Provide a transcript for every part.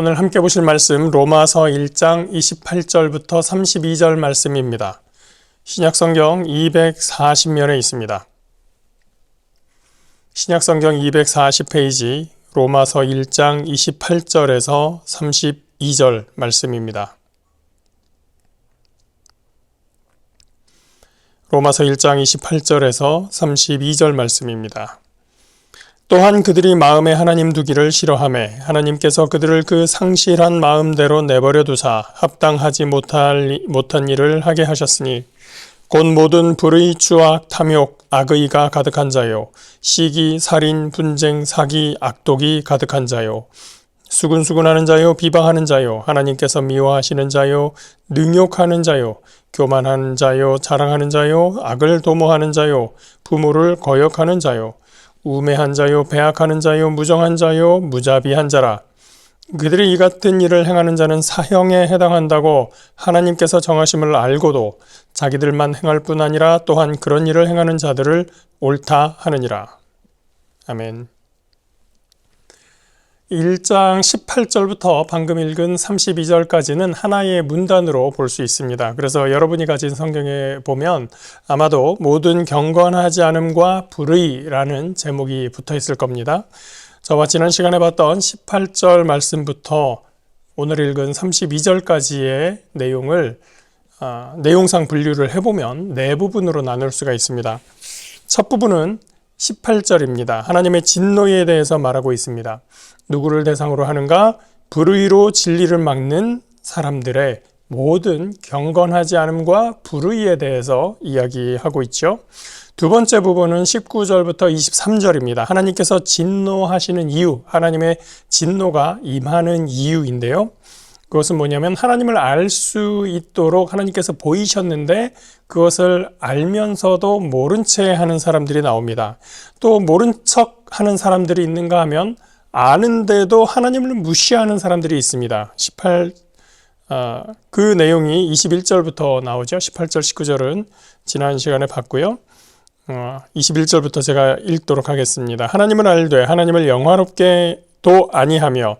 오늘 함께 보실 말씀 로마서 1장 28절부터 32절 말씀입니다. 신약성경 240면에 있습니다. 신약성경 240페이지 로마서 1장 28절에서 32절 말씀입니다. 로마서 1장 28절에서 32절 말씀입니다. 또한 그들이 마음에 하나님 두기를 싫어하매 하나님께서 그들을 그 상실한 마음대로 내버려 두사 합당하지 못할 못한 일을 하게 하셨으니 곧 모든 불의, 추악, 탐욕, 악의가 가득한 자요. 시기, 살인, 분쟁, 사기, 악독이 가득한 자요. 수근수근하는 자요, 비방하는 자요, 하나님께서 미워하시는 자요, 능욕하는 자요, 교만하는 자요, 자랑하는 자요, 악을 도모하는 자요, 부모를 거역하는 자요, 우매한 자요, 배악하는 자요, 무정한 자요, 무자비한 자라. 그들이 이 같은 일을 행하는 자는 사형에 해당한다고 하나님께서 정하심을 알고도 자기들만 행할 뿐 아니라 또한 그런 일을 행하는 자들을 옳다 하느니라. 아멘. 1장 18절부터 방금 읽은 32절까지는 하나의 문단으로 볼 수 있습니다. 그래서 여러분이 가진 성경에 보면 아마도 모든 경건하지 않음과 불의라는 제목이 붙어 있을 겁니다. 저와 지난 시간에 봤던 18절 말씀부터 오늘 읽은 32절까지의 내용을 아, 내용상 분류를 해보면 네 부분으로 나눌 수가 있습니다. 첫 부분은 18절입니다. 하나님의 진노에 대해서 말하고 있습니다. 누구를 대상으로 하는가? 불의로 진리를 막는 사람들의 모든 경건하지 않음과 불의에 대해서 이야기하고 있죠. 두 번째 부분은 19절부터 23절입니다. 하나님께서 진노하시는 이유, 하나님의 진노가 임하는 이유인데요. 그것은 뭐냐면 하나님을 알 수 있도록 하나님께서 보이셨는데 그것을 알면서도 모른 채 하는 사람들이 나옵니다. 또 모른 척 하는 사람들이 있는가 하면 아는데도 하나님을 무시하는 사람들이 있습니다. 18, 어, 그 내용이 21절부터 나오죠. 18절, 19절은 지난 시간에 봤고요. 어, 21절부터 제가 읽도록 하겠습니다. 하나님을 알되 하나님을 영화롭게도 아니하며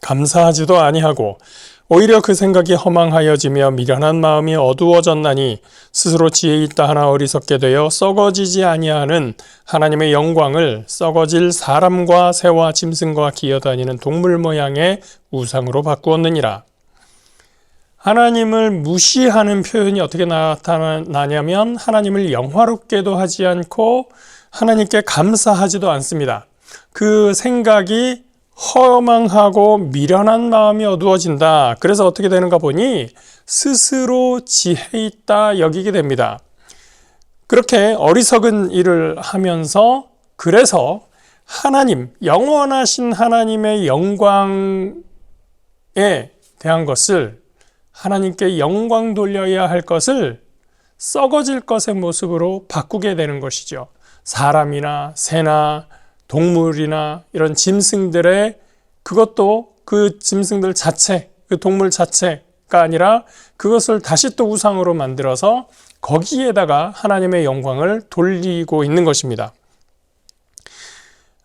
감사하지도 아니하고 오히려 그 생각이 허망하여지며 미련한 마음이 어두워졌나니 스스로 지혜 있다 하나 어리석게 되어 썩어지지 아니하는 하나님의 영광을 썩어질 사람과 새와 짐승과 기어다니는 동물 모양의 우상으로 바꾸었느니라. 하나님을 무시하는 표현이 어떻게 나타나냐면 하나님을 영화롭게도 하지 않고 하나님께 감사하지도 않습니다. 그 생각이 허망하고 미련한 마음이 어두워진다. 그래서 어떻게 되는가 보니 스스로 지혜 있다 여기게 됩니다. 그렇게 어리석은 일을 하면서 그래서 하나님, 영원하신 하나님의 영광에 대한 것을 하나님께 영광 돌려야 할 것을 썩어질 것의 모습으로 바꾸게 되는 것이죠. 사람이나 새나 동물이나 이런 짐승들의 그것도 그 짐승들 자체, 그 동물 자체가 아니라 그것을 다시 또 우상으로 만들어서 거기에다가 하나님의 영광을 돌리고 있는 것입니다.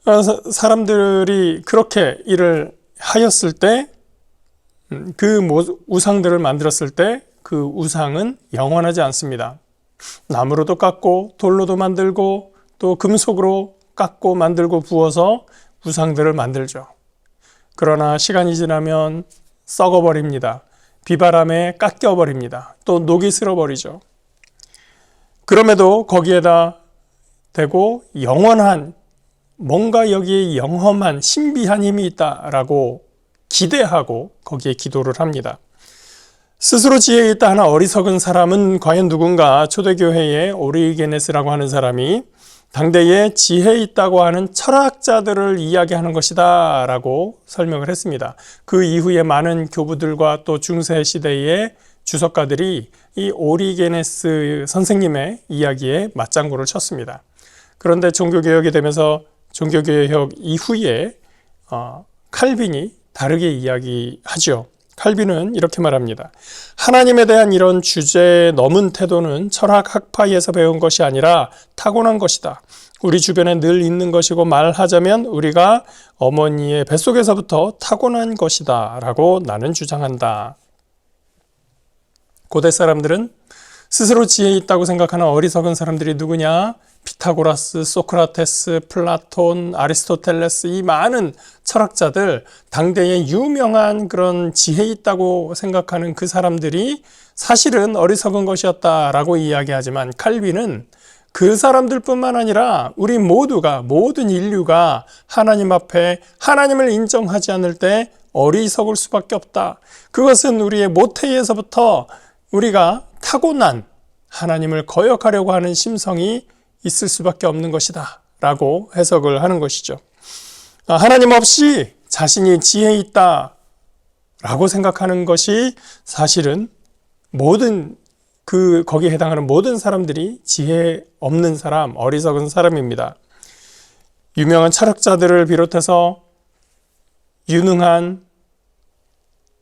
어, 사람들이 그렇게 일을 하였을 때, 음, 그 우상들을 만들었을 때 그 우상은 영원하지 않습니다. 나무로도 깎고 돌로도 만들고 또 금속으로 깎고 만들고 부어서 우상들을 만들죠. 그러나 시간이 지나면 썩어버립니다. 비바람에 깎여버립니다. 또 녹이 슬어버리죠. 그럼에도 거기에다 대고 영원한 뭔가 여기에 영험한 신비한 힘이 있다라고 기대하고 거기에 기도를 합니다. 스스로 지혜에 있다 하나 어리석은 사람은 과연 누군가 초대교회에 오리게네스라고 하는 사람이 당대에 지혜 있다고 하는 철학자들을 이야기하는 것이다 라고 설명을 했습니다. 그 이후에 많은 교부들과 또 중세 시대의 주석가들이 이 오리게네스 선생님의 이야기에 맞장구를 쳤습니다. 그런데 종교개혁이 되면서 종교개혁 이후에 어, 칼빈이 다르게 이야기하죠. 칼빈은 이렇게 말합니다. 하나님에 대한 이런 주제에 넘은 태도는 철학 학파에서 배운 것이 아니라 타고난 것이다. 우리 주변에 늘 있는 것이고 말하자면 우리가 어머니의 뱃속에서부터 타고난 것이다. 라고 나는 주장한다. 고대 사람들은 스스로 지혜 있다고 생각하는 어리석은 사람들이 누구냐? 피타고라스, 소크라테스, 플라톤, 아리스토텔레스 이 많은 철학자들 당대에 유명한 그런 지혜 있다고 생각하는 그 사람들이 사실은 어리석은 것이었다라고 이야기하지만 칼빈은 그 사람들뿐만 아니라 우리 모두가 모든 인류가 하나님 앞에 하나님을 인정하지 않을 때 어리석을 수밖에 없다. 그것은 우리의 모태에서부터 우리가 타고난 하나님을 거역하려고 하는 심성이 있을 수밖에 없는 것이다. 라고 해석을 하는 것이죠. 아, 하나님 없이 자신이 지혜 있다. 라고 생각하는 것이 사실은 모든 그, 거기에 해당하는 모든 사람들이 지혜 없는 사람, 어리석은 사람입니다. 유명한 철학자들을 비롯해서 유능한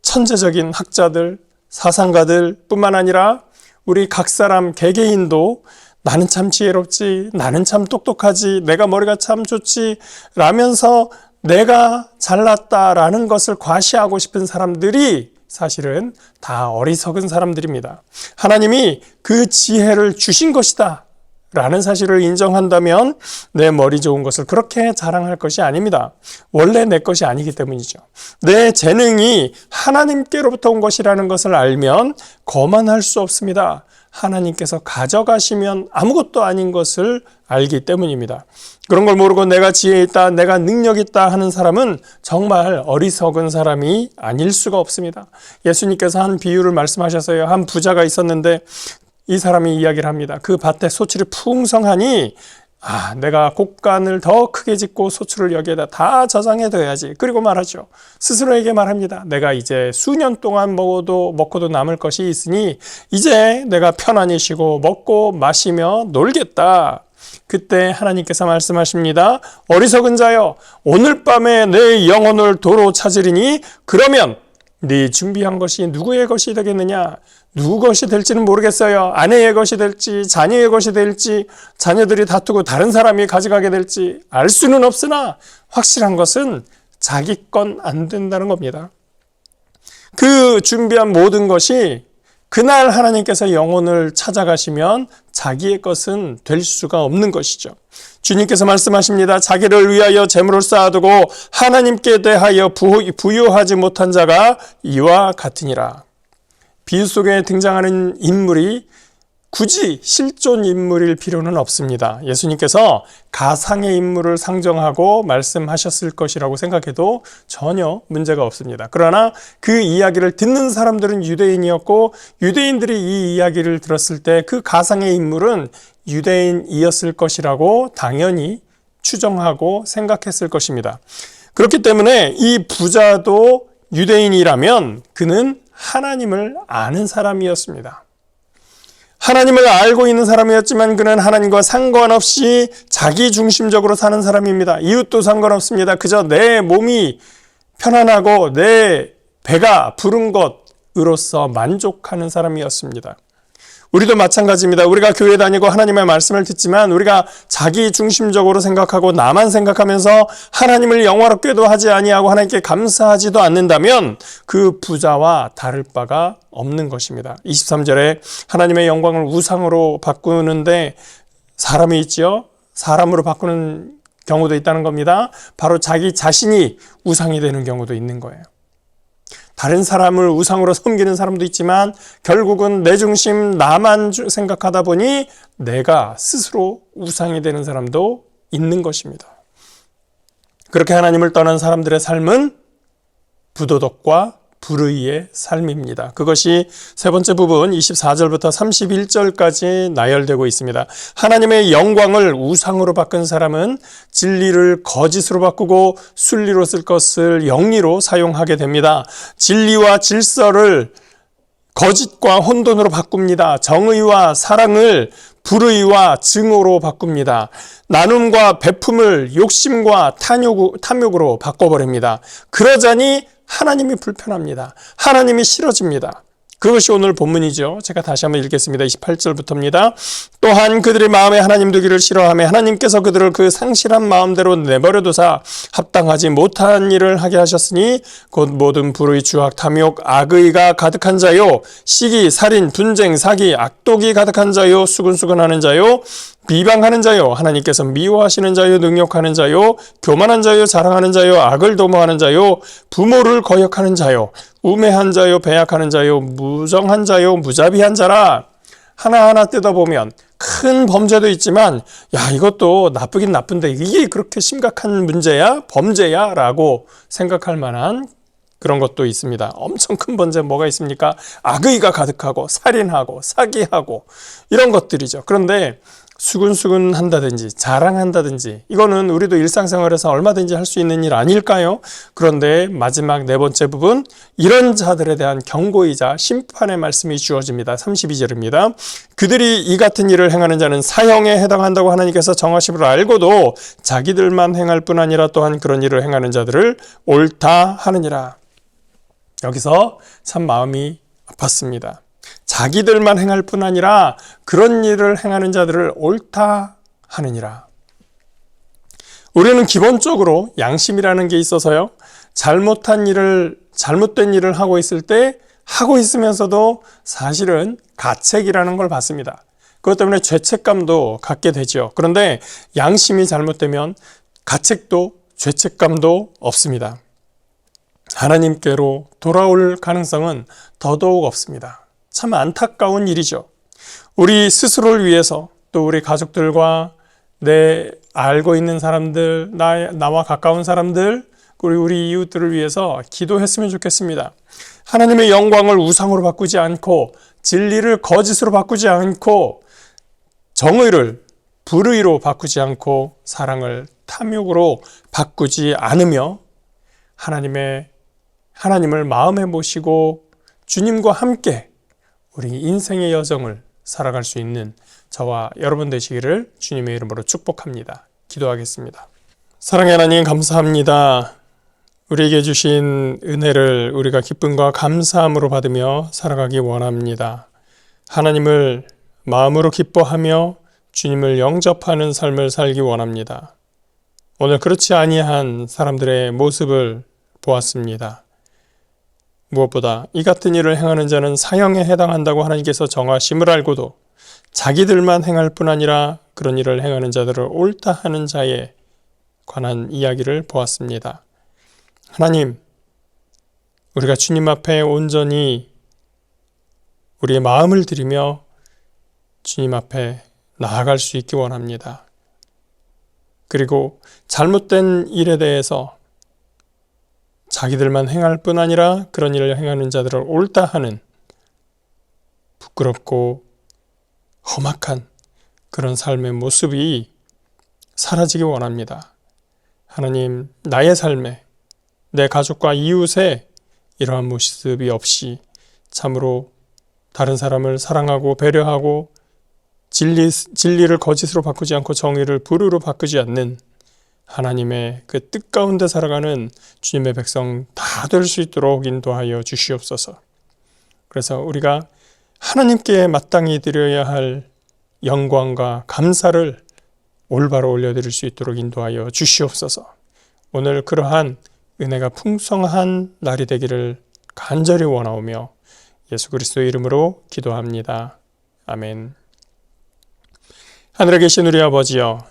천재적인 학자들, 사상가들 뿐만 아니라 우리 각 사람 개개인도 나는 참 지혜롭지, 나는 참 똑똑하지, 내가 머리가 참 좋지, 라면서 내가 잘났다라는 것을 과시하고 싶은 사람들이 사실은 다 어리석은 사람들입니다. 하나님이 그 지혜를 주신 것이다. 라는 사실을 인정한다면 내 머리 좋은 것을 그렇게 자랑할 것이 아닙니다. 원래 내 것이 아니기 때문이죠. 내 재능이 하나님께로부터 온 것이라는 것을 알면 거만할 수 없습니다. 하나님께서 가져가시면 아무것도 아닌 것을 알기 때문입니다. 그런 걸 모르고 내가 지혜 있다, 내가 능력 있다 하는 사람은 정말 어리석은 사람이 아닐 수가 없습니다. 예수님께서 한 비유를 말씀하셨어요. 한 부자가 있었는데 이 사람이 이야기를 합니다. 그 밭에 소출이 풍성하니 아, 내가 곡간을 더 크게 짓고 소출을 여기에다 다 저장해 둬야지. 그리고 말하죠. 스스로에게 말합니다. 내가 이제 수년 동안 먹어도 먹고도 남을 것이 있으니 이제 내가 편안히 쉬고 먹고 마시며 놀겠다. 그때 하나님께서 말씀하십니다. 어리석은 자여, 오늘 밤에 내 영혼을 도로 찾으리니 그러면 네 준비한 것이 누구의 것이 되겠느냐? 누구 것이 될지는 모르겠어요. 아내의 것이 될지, 자녀의 것이 될지, 자녀들이 다투고 다른 사람이 가져가게 될지 알 수는 없으나 확실한 것은 자기 건 안 된다는 겁니다. 그 준비한 모든 것이 그날 하나님께서 영혼을 찾아가시면 자기의 것은 될 수가 없는 것이죠. 주님께서 말씀하십니다. 자기를 위하여 재물을 쌓아두고 하나님께 대하여 부유하지 못한 자가 이와 같으니라. 비유 속에 등장하는 인물이 굳이 실존 인물일 필요는 없습니다. 예수님께서 가상의 인물을 상정하고 말씀하셨을 것이라고 생각해도 전혀 문제가 없습니다. 그러나 그 이야기를 듣는 사람들은 유대인이었고 유대인들이 이 이야기를 들었을 때 그 가상의 인물은 유대인이었을 것이라고 당연히 추정하고 생각했을 것입니다. 그렇기 때문에 이 부자도 유대인이라면 그는 하나님을 아는 사람이었습니다. 하나님을 알고 있는 사람이었지만 그는 하나님과 상관없이 자기 중심적으로 사는 사람입니다. 이웃도 상관없습니다. 그저 내 몸이 편안하고 내 배가 부른 것으로서 만족하는 사람이었습니다. 우리도 마찬가지입니다. 우리가 교회 다니고 하나님의 말씀을 듣지만 우리가 자기 중심적으로 생각하고 나만 생각하면서 하나님을 영화롭게도 하지 아니하고 하나님께 감사하지도 않는다면 그 부자와 다를 바가 없는 것입니다. 23절에 하나님의 영광을 우상으로 바꾸는데 사람이 있지요. 사람으로 바꾸는 경우도 있다는 겁니다. 바로 자기 자신이 우상이 되는 경우도 있는 거예요. 다른 사람을 우상으로 섬기는 사람도 있지만 결국은 내 중심 나만 주- 생각하다 보니 내가 스스로 우상이 되는 사람도 있는 것입니다. 그렇게 하나님을 떠난 사람들의 삶은 부도덕과 불의의 삶입니다. 그것이 세 번째 부분 24절부터 31절까지 나열되고 있습니다. 하나님의 영광을 우상으로 바꾼 사람은 진리를 거짓으로 바꾸고 순리로 쓸 것을 영리로 사용하게 됩니다. 진리와 질서를 거짓과 혼돈으로 바꿉니다. 정의와 사랑을 불의와 증오로 바꿉니다. 나눔과 베품을 욕심과 탐욕, 탐욕으로 바꿔버립니다. 그러자니 하나님이 불편합니다. 하나님이 싫어집니다. 그것이 오늘 본문이죠. 제가 다시 한번 읽겠습니다. 28절부터입니다. 또한 그들의 마음에 하나님 두기를 싫어하며 하나님께서 그들을 그 상실한 마음대로 내버려 두사 합당하지 못한 일을 하게 하셨으니 곧 모든 불의 주악 탐욕 악의가 가득한 자요 시기 살인 분쟁 사기 악독이 가득한 자요 수근수근하는 자요 비방하는 자요 하나님께서 미워하시는 자요 능욕하는 자요 교만한 자요 자랑하는 자요 악을 도모하는 자요 부모를 거역하는 자요 우매한 자요 배약하는 자요 무정한 자요 무자비한 자라 하나하나 뜯어보면 큰 범죄도 있지만 야 이것도 나쁘긴 나쁜데 이게 그렇게 심각한 문제야 범죄야 라고 생각할 만한 그런 것도 있습니다. 엄청 큰 범죄 뭐가 있습니까? 악의가 가득하고 살인하고 사기하고 이런 것들이죠. 그런데 수근수근 한다든지 자랑한다든지 이거는 우리도 일상생활에서 얼마든지 할 수 있는 일 아닐까요? 그런데 마지막 네 번째 부분 이런 자들에 대한 경고이자 심판의 말씀이 주어집니다. 32절입니다. 그들이 이 같은 일을 행하는 자는 사형에 해당한다고 하나님께서 정하심을 알고도 자기들만 행할 뿐 아니라 또한 그런 일을 행하는 자들을 옳다 하느니라. 여기서 참 마음이 아팠습니다. 자기들만 행할 뿐 아니라 그런 일을 행하는 자들을 옳다 하느니라. 우리는 기본적으로 양심이라는 게 있어서요. 잘못한 일을, 잘못된 일을 하고 있을 때 하고 있으면서도 사실은 가책이라는 걸 받습니다. 그것 때문에 죄책감도 갖게 되죠. 그런데 양심이 잘못되면 가책도 죄책감도 없습니다. 하나님께로 돌아올 가능성은 더더욱 없습니다. 참 안타까운 일이죠. 우리 스스로를 위해서 또 우리 가족들과 내 알고 있는 사람들, 나, 나와 가까운 사람들, 그리고 우리 이웃들을 위해서 기도했으면 좋겠습니다. 하나님의 영광을 우상으로 바꾸지 않고 진리를 거짓으로 바꾸지 않고 정의를 불의로 바꾸지 않고 사랑을 탐욕으로 바꾸지 않으며 하나님의 하나님을 마음에 모시고 주님과 함께 우리 인생의 여정을 살아갈 수 있는 저와 여러분 되시기를 주님의 이름으로 축복합니다. 기도하겠습니다. 사랑의 하나님 감사합니다. 우리에게 주신 은혜를 우리가 기쁨과 감사함으로 받으며 살아가기 원합니다. 하나님을 마음으로 기뻐하며 주님을 영접하는 삶을 살기 원합니다. 오늘 그렇지 아니한 사람들의 모습을 보았습니다. 무엇보다 이 같은 일을 행하는 자는 사형에 해당한다고 하나님께서 정하심을 알고도 자기들만 행할 뿐 아니라 그런 일을 행하는 자들을 옳다 하는 자에 관한 이야기를 보았습니다. 하나님, 우리가 주님 앞에 온전히 우리의 마음을 들이며 주님 앞에 나아갈 수 있기 원합니다. 그리고 잘못된 일에 대해서 자기들만 행할 뿐 아니라 그런 일을 행하는 자들을 옳다 하는 부끄럽고 험악한 그런 삶의 모습이 사라지기 원합니다. 하나님, 나의 삶에, 내 가족과 이웃에 이러한 모습이 없이 참으로 다른 사람을 사랑하고 배려하고 진리, 진리를 거짓으로 바꾸지 않고 정의를 불의로 바꾸지 않는 하나님의 그 뜻 가운데 살아가는 주님의 백성 다 될 수 있도록 인도하여 주시옵소서. 그래서 우리가 하나님께 마땅히 드려야 할 영광과 감사를 올바로 올려드릴 수 있도록 인도하여 주시옵소서. 오늘 그러한 은혜가 풍성한 날이 되기를 간절히 원하오며 예수 그리스도의 이름으로 기도합니다. 아멘. 하늘에 계신 우리 아버지여